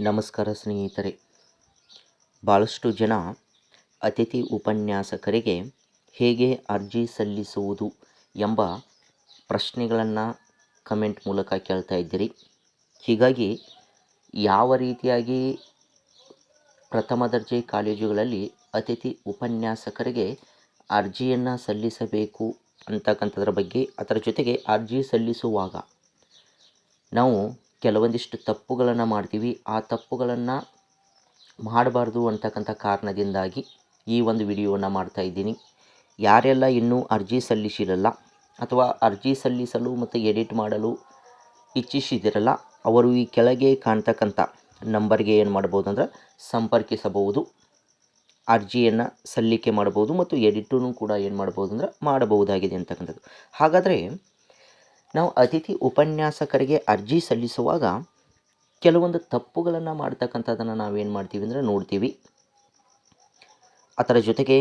ನಮಸ್ಕಾರ ಸ್ನೇಹಿತರೆ. ಭಾಳಷ್ಟು ಜನ ಅತಿಥಿ ಉಪನ್ಯಾಸಕರಿಗೆ ಹೇಗೆ ಅರ್ಜಿ ಸಲ್ಲಿಸುವುದು ಎಂಬ ಪ್ರಶ್ನೆಗಳನ್ನು ಕಮೆಂಟ್ ಮೂಲಕ ಕೇಳ್ತಾ ಇದ್ದೀರಿ. ಹೀಗಾಗಿ ಯಾವ ರೀತಿಯಾಗಿ ಪ್ರಥಮ ದರ್ಜೆ ಕಾಲೇಜುಗಳಲ್ಲಿ ಅತಿಥಿ ಉಪನ್ಯಾಸಕರಿಗೆ ಅರ್ಜಿಯನ್ನು ಸಲ್ಲಿಸಬೇಕು ಅಂತಕ್ಕಂಥದ್ರ ಬಗ್ಗೆ, ಅದರ ಜೊತೆಗೆ ಅರ್ಜಿ ಸಲ್ಲಿಸುವಾಗ ನಾವು ಕೆಲವೊಂದಿಷ್ಟು ತಪ್ಪುಗಳನ್ನು ಮಾಡ್ತೀವಿ. ಆ ತಪ್ಪುಗಳನ್ನು ಮಾಡಬಾರ್ದು ಅಂತಕ್ಕಂಥ ಕಾರಣದಿಂದಾಗಿ ಈ ಒಂದು ವಿಡಿಯೋವನ್ನು ಮಾಡ್ತಾ ಇದ್ದೀನಿ. ಯಾರೆಲ್ಲ ಇನ್ನೂ ಅರ್ಜಿ ಸಲ್ಲಿಸಿರಲ್ಲ ಅಥವಾ ಅರ್ಜಿ ಸಲ್ಲಿಸಲು ಮತ್ತು ಎಡಿಟ್ ಮಾಡಲು ಇಚ್ಛಿಸಿದಿರಲ್ಲ, ಅವರು ಈ ಕೆಳಗೆ ಕಾಣ್ತಕ್ಕಂಥ ನಂಬರ್ಗೆ ಏನು ಮಾಡ್ಬೋದು ಅಂದ್ರೆ ಸಂಪರ್ಕಿಸಬಹುದು. ಅರ್ಜಿಯನ್ನು ಸಲ್ಲಿಕೆ ಮಾಡ್ಬೋದು ಮತ್ತು ಎಡಿಟೂ ಕೂಡ ಏನು ಮಾಡ್ಬೋದು ಅಂದ್ರೆ ಮಾಡಬಹುದಾಗಿದೆ ಅಂತಕ್ಕಂಥದ್ದು. ಹಾಗಾದರೆ ನಾವು ಅತಿಥಿ ಉಪನ್ಯಾಸಕರಿಗೆ ಅರ್ಜಿ ಸಲ್ಲಿಸುವಾಗ ಕೆಲವೊಂದು ತಪ್ಪುಗಳನ್ನು ಮಾಡ್ತಕ್ಕಂಥದ್ದನ್ನು ನಾವೇನು ಮಾಡ್ತೀವಿ ಅಂದರೆ ನೋಡ್ತೀವಿ. ಅದರ ಜೊತೆಗೆ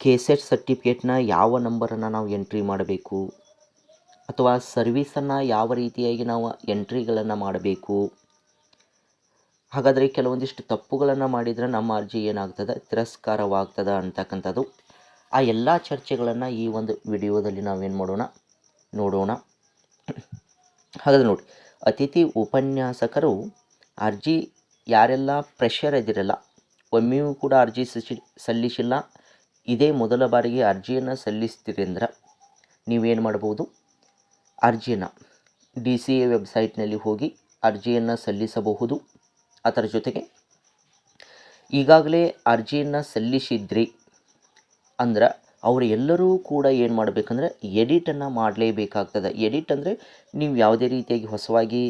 ಕೆಸೆಟ್ ಸರ್ಟಿಫಿಕೇಟ್ನ ಯಾವ ನಂಬರನ್ನು ನಾವು ಎಂಟ್ರಿ ಮಾಡಬೇಕು, ಅಥವಾ ಸರ್ವೀಸನ್ನು ಯಾವ ರೀತಿಯಾಗಿ ನಾವು ಎಂಟ್ರಿಗಳನ್ನು ಮಾಡಬೇಕು. ಹಾಗಾದರೆ ಕೆಲವೊಂದಿಷ್ಟು ತಪ್ಪುಗಳನ್ನು ಮಾಡಿದರೆ ನಮ್ಮ ಅರ್ಜಿ ಏನಾಗ್ತದೆ? ತಿರಸ್ಕಾರವಾಗ್ತದೆ ಅಂತಕ್ಕಂಥದ್ದು. ಆ ಎಲ್ಲ ಚರ್ಚೆಗಳನ್ನು ಈ ಒಂದು ವಿಡಿಯೋದಲ್ಲಿ ನಾವೇನು ಮಾಡೋಣ? ನೋಡೋಣ. ಹಾಗಾದ್ರೆ ನೋಡಿ, ಅತಿಥಿ ಉಪನ್ಯಾಸಕರು ಅರ್ಜಿ ಯಾರೆಲ್ಲ ಪ್ರೆಷರ್ ಇದಿರಲ್ಲ ಒಮ್ಮೆಯೂ ಕೂಡ ಅರ್ಜಿ ಸಲ್ಲಿಸಿ ಸಲ್ಲಿಸಿಲ್ಲ, ಇದೇ ಮೊದಲ ಬಾರಿಗೆ ಅರ್ಜಿಯನ್ನು ಸಲ್ಲಿಸ್ತೀರಿ ಅಂದ್ರೆ ನೀವೇನು ಮಾಡ್ಬೋದು? ಅರ್ಜಿಯನ್ನು ಡಿ ಸಿ ಎ ವೆಬ್ಸೈಟ್ನಲ್ಲಿ ಹೋಗಿ ಅರ್ಜಿಯನ್ನು ಸಲ್ಲಿಸಬಹುದು. ಅದರ ಜೊತೆಗೆ ಈಗಾಗಲೇ ಅರ್ಜಿಯನ್ನು ಸಲ್ಲಿಸಿದ್ರಿ ಅಂದ್ರೆ ಅವರು ಎಲ್ಲರೂ ಕೂಡ ಏನು ಮಾಡಬೇಕಂದ್ರೆ ಎಡಿಟನ್ನು ಮಾಡಲೇಬೇಕಾಗ್ತದೆ. ಎಡಿಟ್ ಅಂದರೆ ನೀವು ಯಾವುದೇ ರೀತಿಯಾಗಿ ಹೊಸವಾಗಿ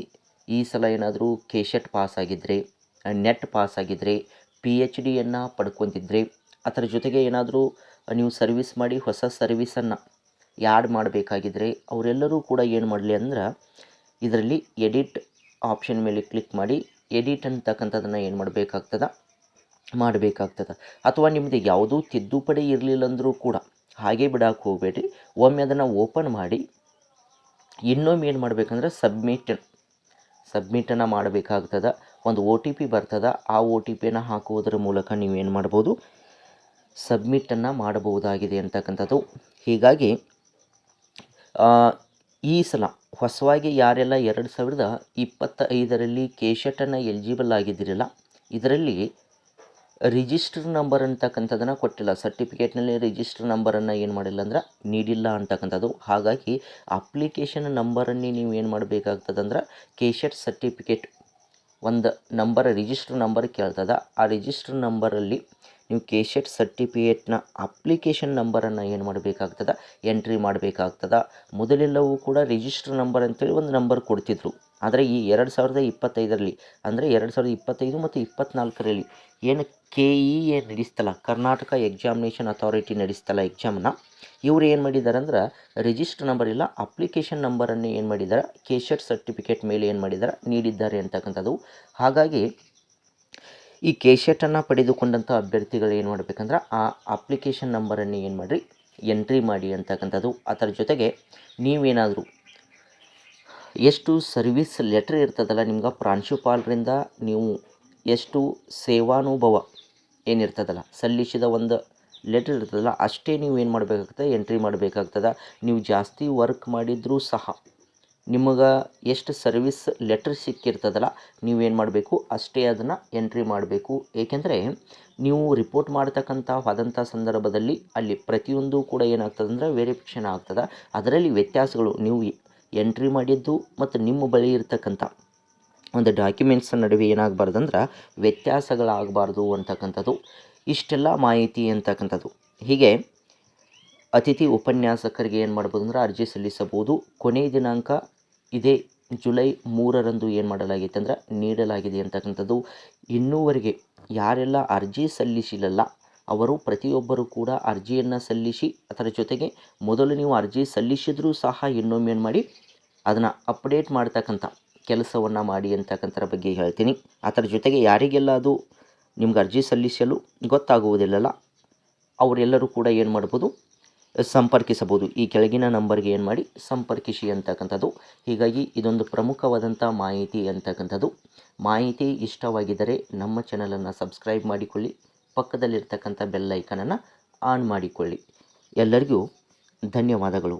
ಈ ಸಲ ಏನಾದರೂ ಕೆಶೆಟ್ ಪಾಸ್ ಆಗಿದ್ದರೆ ನೆಟ್ ಪಾಸ್ ಆಗಿದ್ದರೆ ಪಿ ಎಚ್ ಡಿಯನ್ನು ಪಡ್ಕೊತಿದ್ರೆ, ಅದರ ಜೊತೆಗೆ ಏನಾದರೂ ನೀವು ಸರ್ವಿಸ್ ಮಾಡಿ ಹೊಸ ಸರ್ವಿಸನ್ನು ಯಾಡ್ ಮಾಡಬೇಕಾಗಿದ್ದರೆ ಅವರೆಲ್ಲರೂ ಕೂಡ ಏನು ಮಾಡಲಿ ಅಂದ್ರೆ ಇದರಲ್ಲಿ ಎಡಿಟ್ ಆಪ್ಷನ್ ಮೇಲೆ ಕ್ಲಿಕ್ ಮಾಡಿ ಎಡಿಟ್ ಅಂತಕ್ಕಂಥದ್ದನ್ನು ಏನು ಮಾಡಬೇಕಾಗ್ತದೆ? ಮಾಡಬೇಕಾಗ್ತದೆ. ಅಥವಾ ನಿಮ್ಮದು ಯಾವುದೂ ತಿದ್ದುಪಡಿ ಇರಲಿಲ್ಲ ಅಂದರೂ ಕೂಡ ಹಾಗೆ ಬಿಡಕ್ಕೆ ಹೋಗಬೇಡಿ ಒಮ್ಮೆ ಅದನ್ನು ಓಪನ್ ಮಾಡಿ ಇನ್ನೊಮ್ಮೆ ಏನು ಮಾಡಬೇಕಂದ್ರೆ ಸಬ್ಮಿಟ್ ಸಬ್ಮಿಟನ್ನು ಮಾಡಬೇಕಾಗ್ತದೆ. ಒಂದು ಒ ಟಿ ಪಿ ಬರ್ತದೆ. ಆ ಒ ಟಿ ಪಿಯನ್ನು ಹಾಕುವುದರ ಮೂಲಕ ನೀವೇನು ಮಾಡ್ಬೋದು? ಸಬ್ಮಿಟನ್ನು ಮಾಡಬಹುದಾಗಿದೆ ಅಂತಕ್ಕಂಥದ್ದು. ಹೀಗಾಗಿ ಈ ಸಲ ಹೊಸವಾಗಿ ಯಾರೆಲ್ಲ ಎರಡು ಸಾವಿರದ ಇಪ್ಪತ್ತೈದರಲ್ಲಿ ಕೆಶೆಟನ್ನು ಎಲಿಜಿಬಲ್ ಆಗಿದ್ದಿರಲ್ಲ, ಇದರಲ್ಲಿ ರಿಜಿಸ್ಟರ್ ನಂಬರ್ ಅಂತಕ್ಕಂಥದ್ದನ್ನು ಕೊಟ್ಟಿಲ್ಲ. ಸರ್ಟಿಫಿಕೇಟ್ನಲ್ಲಿ ರಿಜಿಸ್ಟರ್ ನಂಬರನ್ನು ಏನು ಮಾಡಿಲ್ಲ ಅಂದ್ರೆ ನೀಡಿಲ್ಲ ಅಂತಕ್ಕಂಥದ್ದು. ಹಾಗಾಗಿ ಅಪ್ಲಿಕೇಶನ್ ನಂಬರನ್ನೇ ನೀವು ಏನು ಮಾಡಬೇಕಾಗ್ತದಂದ್ರೆ ಕೆಶೆಟ್ ಸರ್ಟಿಫಿಕೇಟ್ ಒಂದು ನಂಬರ್, ರಿಜಿಸ್ಟರ್ ನಂಬರ್ ಕೇಳ್ತದ. ಆ ರಿಜಿಸ್ಟರ್ ನಂಬರಲ್ಲಿ ನೀವು ಕೆಶೆಟ್ ಸರ್ಟಿಫಿಕೇಟ್ನ ಅಪ್ಲಿಕೇಶನ್ ನಂಬರನ್ನು ಏನು ಮಾಡಬೇಕಾಗ್ತದೆ? ಎಂಟ್ರಿ ಮಾಡಬೇಕಾಗ್ತದೆ. ಮೊದಲೆಲ್ಲವೂ ಕೂಡ ರಿಜಿಸ್ಟರ್ ನಂಬರ್ ಅಂತೇಳಿ ಒಂದು ನಂಬರ್ ಕೊಡ್ತಿದ್ರು. ಆದರೆ ಈ ಎರಡು ಸಾವಿರದ ಇಪ್ಪತ್ತೈದರಲ್ಲಿ, ಅಂದರೆ ಎರಡು ಸಾವಿರದ ಇಪ್ಪತ್ತೈದು ಮತ್ತು ಇಪ್ಪತ್ತ್ನಾಲ್ಕರಲ್ಲಿ ಏನು ಕೆ ಇ ಎ ನಡೆಸ್ತಲ್ಲ, ಕರ್ನಾಟಕ ಎಕ್ಸಾಮಿನೇಷನ್ ಅಥಾರಿಟಿ ನಡೆಸ್ತಲ್ಲ ಎಕ್ಸಾಮನ್ನ ಇವ್ರು ಏನು ಮಾಡಿದ್ದಾರೆ ಅಂದ್ರೆ ರಿಜಿಸ್ಟರ್ ನಂಬರ್ ಇಲ್ಲ ಅಪ್ಲಿಕೇಶನ್ ನಂಬರನ್ನು ಏನು ಮಾಡಿದ್ದಾರೆ ಕೆಶೆಟ್ ಸರ್ಟಿಫಿಕೇಟ್ ಮೇಲೆ ಏನು ಮಾಡಿದ್ದಾರೆ ನೀಡಿದ್ದಾರೆ ಅಂತಕ್ಕಂಥದ್ದು. ಹಾಗಾಗಿ ಈ ಕೆಶೆಟನ್ನು ಪಡೆದುಕೊಂಡಂಥ ಅಭ್ಯರ್ಥಿಗಳು ಏನು ಮಾಡಬೇಕಂದ್ರೆ ಆ ಅಪ್ಲಿಕೇಶನ್ ನಂಬರನ್ನು ಏನು ಮಾಡಿರಿ ಎಂಟ್ರಿ ಮಾಡಿ ಅಂತಕ್ಕಂಥದ್ದು. ಅದರ ಜೊತೆಗೆ ನೀವೇನಾದರೂ ಎಷ್ಟು ಸರ್ವಿಸ್ ಲೆಟ್ರ್ ಇರ್ತದಲ್ಲ ನಿಮ್ಗೆ ಪ್ರಾಂಶುಪಾಲರಿಂದ ನೀವು ಎಷ್ಟು ಸೇವಾನುಭವ ಏನಿರ್ತದಲ್ಲ, ಸಲ್ಲಿಸಿದ ಒಂದು ಲೆಟ್ರ್ ಇರ್ತದಲ್ಲ, ಅಷ್ಟೇ ನೀವು ಏನು ಮಾಡಬೇಕಾಗ್ತದೆ ಎಂಟ್ರಿ ಮಾಡಬೇಕಾಗ್ತದೆ. ನೀವು ಜಾಸ್ತಿ ವರ್ಕ್ ಮಾಡಿದರೂ ಸಹ ನಿಮಗೆ ಎಷ್ಟು ಸರ್ವಿಸ್ ಲೆಟ್ರ್ ಸಿಕ್ಕಿರ್ತದಲ್ಲ ನೀವೇನು ಮಾಡಬೇಕು? ಅಷ್ಟೇ ಅದನ್ನು ಎಂಟ್ರಿ ಮಾಡಬೇಕು. ಏಕೆಂದರೆ ನೀವು ರಿಪೋರ್ಟ್ ಮಾಡ್ತಕ್ಕಂಥ ಹೋದಂಥ ಸಂದರ್ಭದಲ್ಲಿ ಅಲ್ಲಿ ಪ್ರತಿಯೊಂದು ಕೂಡ ಏನಾಗ್ತದೆ ಅಂದರೆ ವೆರಿಫಿಕೇಷನ್ ಆಗ್ತದೆ. ಅದರಲ್ಲಿ ವ್ಯತ್ಯಾಸಗಳು, ನೀವು ಎಂಟ್ರಿ ಮಾಡಿದ್ದು ಮತ್ತು ನಿಮ್ಮ ಬಳಿ ಇರತಕ್ಕಂಥ ಒಂದು ಡಾಕ್ಯುಮೆಂಟ್ಸ್ ನಡುವೆ ಏನಾಗಬಾರ್ದು ಅಂದ್ರೆ ವ್ಯತ್ಯಾಸಗಳಾಗಬಾರ್ದು ಅಂತಕ್ಕಂಥದ್ದು. ಇಷ್ಟೆಲ್ಲ ಮಾಹಿತಿ ಅಂತಕ್ಕಂಥದ್ದು. ಹೀಗೆ ಅತಿಥಿ ಉಪನ್ಯಾಸಕರಿಗೆ ಏನು ಮಾಡ್ಬೋದು ಅಂದ್ರೆ ಅರ್ಜಿ ಸಲ್ಲಿಸಬಹುದು. ಕೊನೆಯ ದಿನಾಂಕ ಇದೇ ಜುಲೈ ಮೂರರಂದು ಏನು ಮಾಡಲಾಗಿತ್ತು ಅಂದ್ರೆ ನೀಡಲಾಗಿದೆ ಅಂತಕ್ಕಂಥದ್ದು. ಇನ್ನೂವರೆಗೆ ಯಾರೆಲ್ಲ ಅರ್ಜಿ ಸಲ್ಲಿಸಿಲ್ಲಲ್ಲ ಅವರು ಪ್ರತಿಯೊಬ್ಬರೂ ಕೂಡ ಅರ್ಜಿಯನ್ನು ಸಲ್ಲಿಸಿ, ಅದರ ಜೊತೆಗೆ ಮೊದಲು ನೀವು ಅರ್ಜಿ ಸಲ್ಲಿಸಿದರೂ ಸಹ ಇನ್ನೊಮ್ಮೆ ಏನು ಮಾಡಿ ಅದನ್ನು ಅಪ್ಡೇಟ್ ಮಾಡ್ತಕ್ಕಂಥ ಕೆಲಸವನ್ನು ಮಾಡಿ ಅಂತಕ್ಕಂಥರ ಬಗ್ಗೆ ಹೇಳ್ತೀನಿ. ಅದರ ಜೊತೆಗೆ ಯಾರಿಗೆಲ್ಲ ಅದು ನಿಮ್ಗೆ ಅರ್ಜಿ ಸಲ್ಲಿಸಲು ಗೊತ್ತಾಗುವುದಿಲ್ಲಲ್ಲ, ಅವರೆಲ್ಲರೂ ಕೂಡ ಏನು ಮಾಡ್ಬೋದು ಸಂಪರ್ಕಿಸಬಹುದು ಈ ಕೆಳಗಿನ ನಂಬರ್ಗೆ ಏನು ಮಾಡಿ ಸಂಪರ್ಕಿಸಿ ಅಂತಕ್ಕಂಥದ್ದು. ಹೀಗಾಗಿ ಇದೊಂದು ಪ್ರಮುಖವಾದಂಥ ಮಾಹಿತಿ ಅಂತಕ್ಕಂಥದ್ದು. ಮಾಹಿತಿ ಇಷ್ಟವಾಗಿದ್ದರೆ ನಮ್ಮ ಚಾನಲನ್ನು ಸಬ್ಸ್ಕ್ರೈಬ್ ಮಾಡಿಕೊಳ್ಳಿ. ಪಕ್ಕದಲ್ಲಿರ್ತಕ್ಕಂಥ ಬೆಲ್ ಐಕನನ್ನು ಆನ್ ಮಾಡಿಕೊಳ್ಳಿ. ಎಲ್ಲರಿಗೂ ಧನ್ಯವಾದಗಳು.